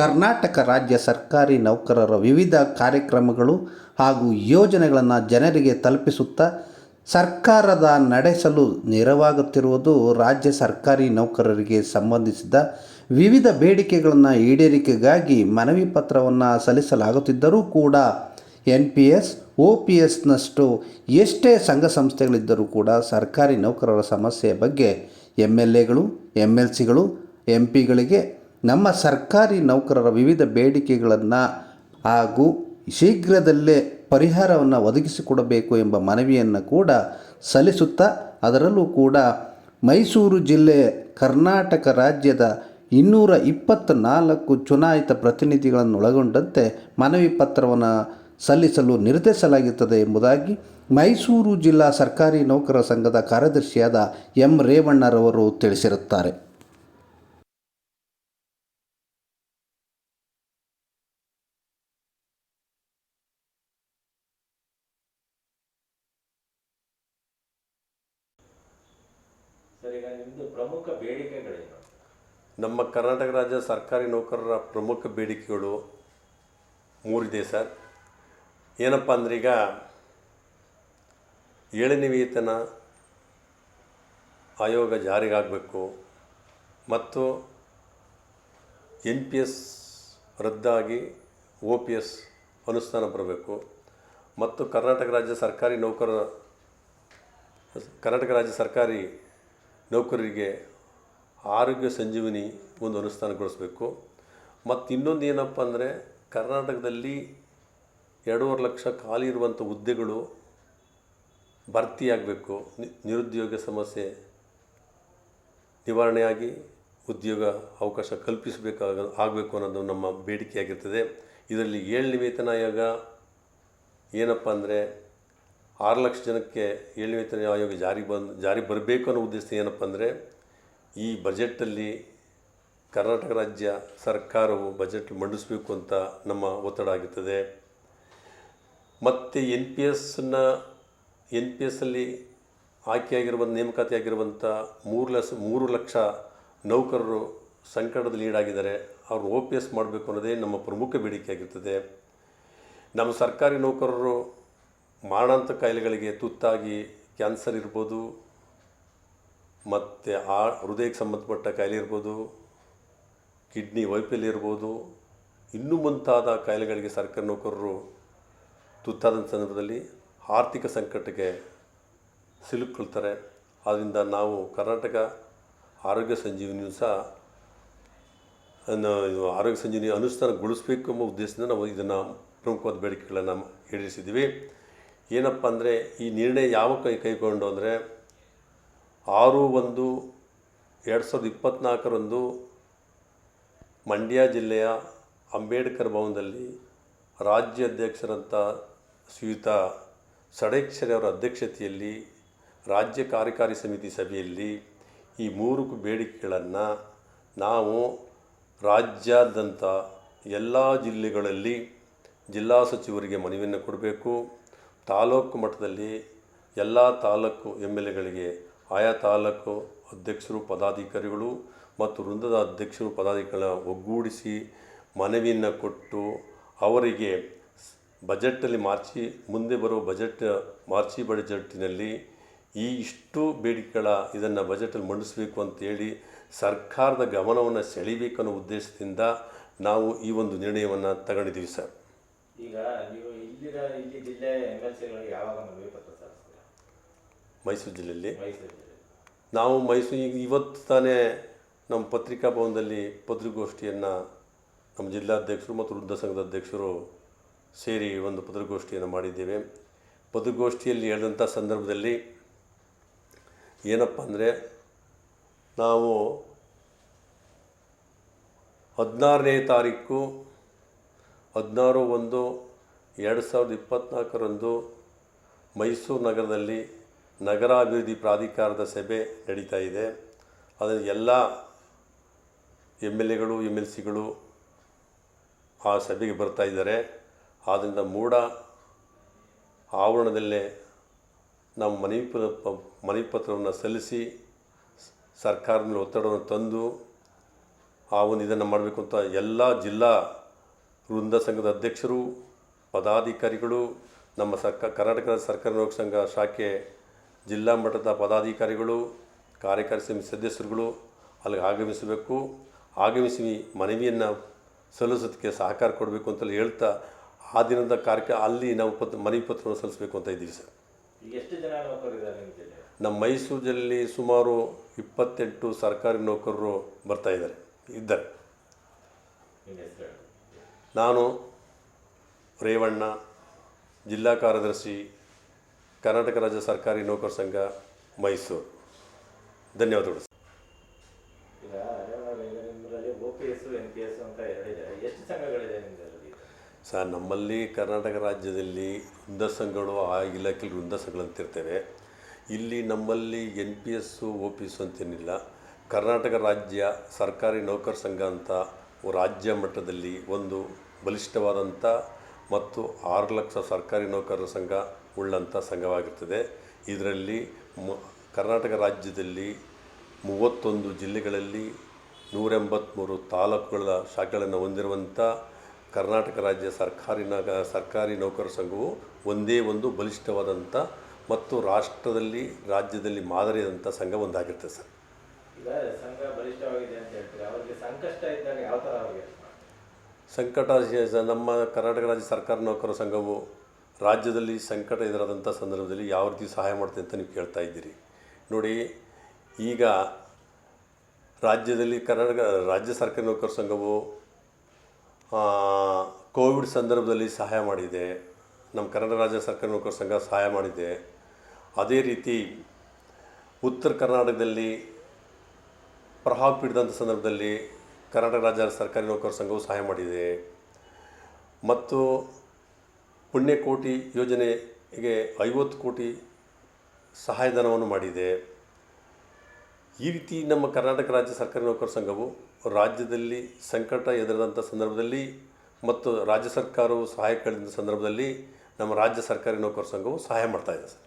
ಕರ್ನಾಟಕ ರಾಜ್ಯ ಸರ್ಕಾರಿ ನೌಕರರ ವಿವಿಧ ಕಾರ್ಯಕ್ರಮಗಳು ಹಾಗೂ ಯೋಜನೆಗಳನ್ನು ಜನರಿಗೆ ತಲುಪಿಸುತ್ತಾ ಸರ್ಕಾರದ ನಡೆಸಲು ನೆರವಾಗುತ್ತಿರುವುದು ರಾಜ್ಯ ಸರ್ಕಾರಿ ನೌಕರರಿಗೆ ಸಂಬಂಧಿಸಿದ ವಿವಿಧ ಬೇಡಿಕೆಗಳನ್ನು ಈಡೇರಿಕೆಗಾಗಿ ಮನವಿ ಪತ್ರವನ್ನು ಸಲ್ಲಿಸಲಾಗುತ್ತಿದ್ದರೂ ಕೂಡ N P S O P ಎಸ್ನಷ್ಟು ಎಷ್ಟೇ ಸಂಘ ಸಂಸ್ಥೆಗಳಿದ್ದರೂ ಕೂಡ ಸರ್ಕಾರಿ ನೌಕರರ ಸಮಸ್ಯೆಯ ಬಗ್ಗೆ ಎಂ ಎಲ್ ಎಗಳು ಎಂ ಎಲ್ ಸಿಗಳು ಎಂ ಪಿಗಳಿಗೆ ನಮ್ಮ ಸರ್ಕಾರಿ ನೌಕರರ ವಿವಿಧ ಬೇಡಿಕೆಗಳನ್ನು ಹಾಗೂ ಶೀಘ್ರದಲ್ಲೇ ಪರಿಹಾರವನ್ನು ಒದಗಿಸಿಕೊಡಬೇಕು ಎಂಬ ಮನವಿಯನ್ನು ಕೂಡ ಸಲ್ಲಿಸುತ್ತಾ, ಅದರಲ್ಲೂ ಕೂಡ ಮೈಸೂರು ಜಿಲ್ಲೆ ಕರ್ನಾಟಕ ರಾಜ್ಯದ ಇನ್ನೂರ ಇಪ್ಪತ್ತ್ನಾಲ್ಕು ಚುನಾಯಿತ ಪ್ರತಿನಿಧಿಗಳನ್ನು ಒಳಗೊಂಡಂತೆ ಮನವಿ ಪತ್ರವನ್ನು ಸಲ್ಲಿಸಲು ನಿರ್ಧರಿಸಲಾಗುತ್ತದೆ ಎಂಬುದಾಗಿ ಮೈಸೂರು ಜಿಲ್ಲಾ ಸರ್ಕಾರಿ ನೌಕರರ ಸಂಘದ ಕಾರ್ಯದರ್ಶಿಯಾದ ಎಂ ರೇವಣ್ಣರವರು ತಿಳಿಸಿರುತ್ತಾರೆ. ಪ್ರಮುಖ ಬೇಡಿಕೆಗಳೇನು? ನಮ್ಮ ಕರ್ನಾಟಕ ರಾಜ್ಯ ಸರ್ಕಾರಿ ನೌಕರರ ಪ್ರಮುಖ ಬೇಡಿಕೆಗಳು ಮೂರಿದೆ ಸರ್. ಏನಪ್ಪ ಅಂದ್ರೆ ಈಗ ಏಳನೇ ವೇತನ ಆಯೋಗ ಜಾರಿಗಾಗಬೇಕು ಮತ್ತು ಎನ್ ಪಿ ಎಸ್ ರದ್ದಾಗಿ ಒ ಪಿ ಎಸ್ ಅನುಷ್ಠಾನ ಬರಬೇಕು ಮತ್ತು ಕರ್ನಾಟಕ ರಾಜ್ಯ ಸರ್ಕಾರಿ ನೌಕರರ ಕರ್ನಾಟಕ ರಾಜ್ಯ ಸರ್ಕಾರಿ ನೌಕರರಿಗೆ ಆರೋಗ್ಯ ಸಂಜೀವಿನಿ ಒಂದು ಅನುಷ್ಠಾನಗೊಳಿಸಬೇಕು ಮತ್ತು ಇನ್ನೊಂದು ಏನಪ್ಪ ಅಂದರೆ ಕರ್ನಾಟಕದಲ್ಲಿ ಎರಡೂವರೆ ಲಕ್ಷ ಖಾಲಿ ಇರುವಂಥ ಹುದ್ದೆಗಳು ಭರ್ತಿಯಾಗಬೇಕು ನಿರುದ್ಯೋಗ ಸಮಸ್ಯೆ ನಿವಾರಣೆಯಾಗಿ ಉದ್ಯೋಗ ಅವಕಾಶ ಕಲ್ಪಿಸಬೇಕಾಗ ಆಗಬೇಕು ಅನ್ನೋದು ನಮ್ಮ ಬೇಡಿಕೆಯಾಗಿರ್ತದೆ. ಇದರಲ್ಲಿ ಏಳು ನಿವೇತನ ಆಯೋಗ ಏನಪ್ಪ ಅಂದರೆ ಆರು ಲಕ್ಷ ಜನಕ್ಕೆ ಏಳು ವೇತನ ಆಯೋಗ ಜಾರಿ ಬಂದು ಜಾರಿ ಬರಬೇಕು ಅನ್ನೋ ಉದ್ದೇಶ ಏನಪ್ಪ ಅಂದರೆ, ಈ ಬಜೆಟಲ್ಲಿ ಕರ್ನಾಟಕ ರಾಜ್ಯ ಸರ್ಕಾರವು ಬಜೆಟ್ ಮಂಡಿಸಬೇಕು ಅಂತ ನಮ್ಮ ಒತ್ತಡ ಆಗಿರ್ತದೆ. ಮತ್ತು ಎನ್ ಪಿ ಎಸ್ನ, ಎನ್ ಪಿ ಎಸ್ಸಲ್ಲಿ ಆಯ್ಕೆಯಾಗಿರುವಂಥ ನೇಮಕಾತಿ ಆಗಿರುವಂಥ ಮೂರು ಲಕ್ಷ ಮೂರು ಲಕ್ಷ ನೌಕರರು ಸಂಕಟದಲ್ಲಿ ಈಡಾಗಿದ್ದಾರೆ. ಅವರು ಒ ಪಿ ಎಸ್ ಮಾಡಬೇಕು ಅನ್ನೋದೇ ನಮ್ಮ ಪ್ರಮುಖ ಬೇಡಿಕೆಯಾಗಿರ್ತದೆ ನಮ್ಮ ಸರ್ಕಾರಿ ನೌಕರರು ಮಾರಣಾಂತ ಕಾಯಿಲೆಗಳಿಗೆ ತುತ್ತಾಗಿ ಕ್ಯಾನ್ಸರ್ ಇರ್ಬೋದು, ಮತ್ತು ಆ ಹೃದಯಕ್ಕೆ ಸಂಬಂಧಪಟ್ಟ ಕಾಯಿಲೆ ಇರ್ಬೋದು, ಕಿಡ್ನಿ ವೈಫಲ್ಯ ಇರ್ಬೋದು, ಇನ್ನೂ ಮುಂತಾದ ಕಾಯಿಲೆಗಳಿಗೆ ಸರ್ಕಾರಿ ನೌಕರರು ತುತ್ತಾದಂಥ ಸಂದರ್ಭದಲ್ಲಿ ಆರ್ಥಿಕ ಸಂಕಟಕ್ಕೆ ಸಿಲುಕೊಳ್ತಾರೆ ಆದ್ದರಿಂದ ನಾವು ಕರ್ನಾಟಕ ಆರೋಗ್ಯ ಸಂಜೀವಿನಿಯೂ ಸಹ ಆರೋಗ್ಯ ಸಂಜೀವಿನಿ ಅನುಷ್ಠಾನಗೊಳಿಸಬೇಕು ಎಂಬ ಉದ್ದೇಶದಿಂದ ನಾವು ಇದನ್ನು ಪ್ರಮುಖವಾದ ಬೇಡಿಕೆಗಳನ್ನು ಈಡೇರಿಸಿದ್ದೀವಿ. ಏನಪ್ಪ ಅಂದರೆ ಈ ನಿರ್ಣಯ ಯಾವ ಕೈ ಕೈಗೊಂಡು ಅಂದರೆ ಆರು ಒಂದು ಎರಡು ಸಾವಿರದ ಇಪ್ಪತ್ತ್ನಾಲ್ಕರಂದು ಮಂಡ್ಯ ಜಿಲ್ಲೆಯ ಅಂಬೇಡ್ಕರ್ ಭವನದಲ್ಲಿ ರಾಜ್ಯ ಅಧ್ಯಕ್ಷರಂಥ ಶ್ರೀಯುತ ಸಡೇಕ್ಷರಿ ಅವರ ಅಧ್ಯಕ್ಷತೆಯಲ್ಲಿ ರಾಜ್ಯ ಕಾರ್ಯಕಾರಿ ಸಮಿತಿ ಸಭೆಯಲ್ಲಿ ಈ ಮೂರು ಬೇಡಿಕೆಗಳನ್ನು ನಾವು ರಾಜ್ಯಾದ್ಯಂತ ಎಲ್ಲ ಜಿಲ್ಲೆಗಳಲ್ಲಿ ಜಿಲ್ಲಾ ಸಚಿವರಿಗೆ ಮನವಿಯನ್ನು ಕೊಡಬೇಕು. ತಾಲೂಕು ಮಟ್ಟದಲ್ಲಿ ಎಲ್ಲ ತಾಲೂಕು ಎಂ ಎಲ್ ಎಗಳಿಗೆ ಆಯಾ ತಾಲೂಕು ಅಧ್ಯಕ್ಷರು, ಪದಾಧಿಕಾರಿಗಳು ಮತ್ತು ವೃಂದದ ಅಧ್ಯಕ್ಷರು, ಪದಾಧಿಕಾರಿಗಳ ಒಗ್ಗೂಡಿಸಿ ಮನವಿಯನ್ನು ಕೊಟ್ಟು ಅವರಿಗೆ ಬಜೆಟಲ್ಲಿ ಮಾರ್ಚಿ, ಮುಂದೆ ಬರುವ ಬಜೆಟ್, ಮಾರ್ಚಿ ಬಜೆಟ್ಟಿನಲ್ಲಿ ಈ ಇಷ್ಟು ಬೇಡಿಕೆಗಳ ಇದನ್ನು ಬಜೆಟಲ್ಲಿ ಮಂಡಿಸಬೇಕು ಅಂತೇಳಿ ಸರ್ಕಾರದ ಗಮನವನ್ನು ಸೆಳೀಬೇಕು ಅನ್ನೋ ಉದ್ದೇಶದಿಂದ ನಾವು ಈ ಒಂದು ನಿರ್ಣಯವನ್ನು ತಗೊಂಡಿದ್ದೀವಿ ಸರ್. ಈಗ ಇಲ್ಲಿನ ಇಲ್ಲಿ ಜಿಲ್ಲೆ ಎಂ ಎಲ್ ಸಿಗಳಿಗೆ ಯಾವಾಗ ಮನವಿ ಪತ್ರ ಸಲ್ಲಿಸ್ತೀರಾ? ಮೈಸೂರು ಜಿಲ್ಲೆಯಲ್ಲಿ? ಮೈಸೂರು ಜಿಲ್ಲೆ ನಾವು ಮೈಸೂರು ಈಗ ಇವತ್ತು ತಾನೇ ನಮ್ಮ ಪತ್ರಿಕಾ ಭವನದಲ್ಲಿ ಪತ್ರಿಕಾಗೋಷ್ಠಿಯನ್ನು ನಮ್ಮ ಜಿಲ್ಲಾಧ್ಯಕ್ಷರು ಮತ್ತು ವೃದ್ಧ ಸಂಘದ ಅಧ್ಯಕ್ಷರು ಸೇರಿ ಒಂದು ಪತ್ರಿಕಾಗೋಷ್ಠಿಯನ್ನು ಮಾಡಿದ್ದೇವೆ. ಪತ್ರಿಕಾಗೋಷ್ಠಿಯಲ್ಲಿ ಹೇಳಿದಂಥ ಸಂದರ್ಭದಲ್ಲಿ ಏನಪ್ಪ ಅಂದರೆ ನಾವು ಹದಿನಾರನೇ ತಾರೀಕು ಹದಿನಾರು ಒಂದು ಎರಡು ಸಾವಿರದ ಇಪ್ಪತ್ನಾಲ್ಕರಂದು ಮೈಸೂರು ನಗರದಲ್ಲಿ ನಗರಾಭಿವೃದ್ಧಿ ಪ್ರಾಧಿಕಾರದ ಸಭೆ ನಡೀತಾ ಇದೆ. ಅದರಲ್ಲಿ ಎಲ್ಲ ಎಂ ಎಲ್ ಎಗಳು ಎಂ ಎಲ್ ಸಿಗಳು ಆ ಸಭೆಗೆ ಬರ್ತಾ ಇದ್ದಾರೆ. ಆದ್ದರಿಂದ ಮೂಡ ಆವರಣದಲ್ಲೇ ನಮ್ಮ ಮನವಿ ಮನವಿ ಪತ್ರವನ್ನು ಸಲ್ಲಿಸಿ ಸರ್ಕಾರದ ಮೇಲೆ ಒತ್ತಡವನ್ನು ತಂದು ಆ ಒಂದು ಇದನ್ನು ಮಾಡಬೇಕು ಅಂತ ಎಲ್ಲ ಜಿಲ್ಲಾ ವೃಂದ ಸಂಘದ ಅಧ್ಯಕ್ಷರು ಪದಾಧಿಕಾರಿಗಳು ನಮ್ಮ ಸರ್ಕ ಕರ್ನಾಟಕ ಸರ್ಕಾರಿ ನೌಕರ ಸಂಘ ಶಾಖೆ ಜಿಲ್ಲಾ ಮಟ್ಟದ ಪದಾಧಿಕಾರಿಗಳು ಕಾರ್ಯಕಾರಿ ಸಮಿತಿ ಸದಸ್ಯರುಗಳು ಅಲ್ಲಿಗೆ ಆಗಮಿಸಬೇಕು. ಆಗಮಿಸಿ ಮನವಿಯನ್ನು ಸಲ್ಲಿಸೋದಕ್ಕೆ ಸಹಕಾರ ಕೊಡಬೇಕು ಅಂತೇಳಿ ಹೇಳ್ತಾ ಆ ದಿನದ ಕಾರ್ಯ ಅಲ್ಲಿ ನಾವು ಪತ್ರ ಮನವಿ ಪತ್ರವನ್ನು ಸಲ್ಲಿಸಬೇಕು ಅಂತ ಇದ್ದೀವಿ ಸರ್. ಎಷ್ಟು ಜನ ನಿಮ್ಮ ಮೈಸೂರು ಜಿಲ್ಲೆಯಲ್ಲಿ ಸುಮಾರು ಇಪ್ಪತ್ತೆಂಟು ಸರ್ಕಾರಿ ನೌಕರರು ಬರ್ತಾ ಇದ್ದಾರೆ. ನಾನು ರೇವಣ್ಣ ಜಿಲ್ಲಾ ಕಾರ್ಯದರ್ಶಿ ಕರ್ನಾಟಕ ರಾಜ್ಯ ಸರ್ಕಾರಿ ನೌಕರ ಸಂಘ ಮೈಸೂರು. ಧನ್ಯವಾದಗಳು. ಈಗ ಅರೇವಣ್ಣ ಈಗ ನಿಮ್ಮಲ್ಲಿ O P S N P S ಅಂತ ಎರಡಿದೆ. ಎಷ್ಟು ಸಂಘಗಳಿದೆ ನಿಮ್ಮಲ್ಲಿ ಸರ್ ನಮ್ಮಲ್ಲಿ ಕರ್ನಾಟಕ ರಾಜ್ಯದಲ್ಲಿ ವೃಂದ ಸಂಘಗಳು ಆ ಇಲಾಖೆಯಲ್ಲಿ ವೃಂದ ಸಂಘಗಳಂತಿರ್ತೇವೆ ಇಲ್ಲಿ ನಮ್ಮಲ್ಲಿ N P S O P S ಅಂತೇನಿಲ್ಲ. ಕರ್ನಾಟಕ ರಾಜ್ಯ ಸರ್ಕಾರಿ ನೌಕರ ಸಂಘ ಅಂತ ರಾಜ್ಯ ಮಟ್ಟದಲ್ಲಿ ಒಂದು ಬಲಿಷ್ಠವಾದಂಥ ಮತ್ತು ಆರು ಲಕ್ಷ ಸರ್ಕಾರಿ ನೌಕರರ ಸಂಘ ಉಳ್ಳಂಥ ಸಂಘವಾಗಿರ್ತದೆ. ಇದರಲ್ಲಿ ಮ, ಕರ್ನಾಟಕ ರಾಜ್ಯದಲ್ಲಿ ಮೂವತ್ತೊಂದು ಜಿಲ್ಲೆಗಳಲ್ಲಿ ನೂರೆಂಬತ್ತ್ಮೂರು ತಾಲೂಕುಗಳ ಶಾಖೆಗಳನ್ನು ಹೊಂದಿರುವಂಥ ಕರ್ನಾಟಕ ರಾಜ್ಯ ಸರ್ಕಾರಿ ಸರ್ಕಾರಿ ನೌಕರರ ಸಂಘವು ಒಂದೇ ಒಂದು ಬಲಿಷ್ಠವಾದಂಥ ಮತ್ತು ರಾಷ್ಟ್ರದಲ್ಲಿ, ರಾಜ್ಯದಲ್ಲಿ ಮಾದರಿಯಾದಂಥ ಸಂಘ ಒಂದಾಗಿರ್ತದೆ ಸರ್. ಸಂಘ ಬಲಿಷ್ಠವಾಗಿದೆ ಅಂತ ಹೇಳ್ತೀರಾ? ಅವರಿಗೆ ಸಂಕಷ್ಟ ಇದ್ದಾಗ ಯಾವ ಥರ ಅವ್ರಿಗೆ? ಸಂಕಟ ನಮ್ಮ ಕರ್ನಾಟಕ ರಾಜ್ಯ ಸರ್ಕಾರ ನೌಕರರ ಸಂಘವು ರಾಜ್ಯದಲ್ಲಿ ಸಂಕಟ ಎದುರಾದಂಥ ಸಂದರ್ಭದಲ್ಲಿ ಯಾವ ರೀತಿ ಸಹಾಯ ಮಾಡ್ತದೆ ಅಂತ ನೀವು ಕೇಳ್ತಾ ಇದ್ದೀರಿ. ನೋಡಿ, ಈಗ ರಾಜ್ಯದಲ್ಲಿ ಕರ್ನಾಟಕ, ರಾಜ್ಯ ಸರ್ಕಾರಿ ನೌಕರ ಸಂಘವು ಕೋವಿಡ್ ಸಂದರ್ಭದಲ್ಲಿ ಸಹಾಯ ಮಾಡಿದೆ. ನಮ್ಮ ಕರ್ನಾಟಕ ರಾಜ್ಯ ಸರ್ಕಾರಿ ನೌಕರ ಸಂಘ ಸಹಾಯ ಮಾಡಿದೆ. ಅದೇ ರೀತಿ ಉತ್ತರ ಕರ್ನಾಟಕದಲ್ಲಿ ಪ್ರಭಾವ ಪೀಡಿದಂಥ ಸಂದರ್ಭದಲ್ಲಿ ಕರ್ನಾಟಕ ರಾಜ್ಯ ಸರ್ಕಾರಿ ನೌಕರ ಸಂಘವು ಸಹಾಯ ಮಾಡಿದೆ. ಮತ್ತು ಪುಣ್ಯಕೋಟಿ ಯೋಜನೆಗೆ ಐವತ್ತು ಕೋಟಿ ಸಹಾಯಧನವನ್ನು ಮಾಡಿದೆ. ಈ ರೀತಿ ನಮ್ಮ ಕರ್ನಾಟಕ ರಾಜ್ಯ ಸರ್ಕಾರಿ ನೌಕರ ಸಂಘವು ರಾಜ್ಯದಲ್ಲಿ ಸಂಕಟ ಎದುರಿದಂಥ ಸಂದರ್ಭದಲ್ಲಿ ಮತ್ತು ರಾಜ್ಯ ಸರ್ಕಾರವು ಸಹಾಯ ಕೇಳಿದ ಸಂದರ್ಭದಲ್ಲಿ ನಮ್ಮ ರಾಜ್ಯ ಸರ್ಕಾರಿ ನೌಕರ ಸಂಘವು ಸಹಾಯ ಮಾಡ್ತಾಯಿದೆ ಸರ್.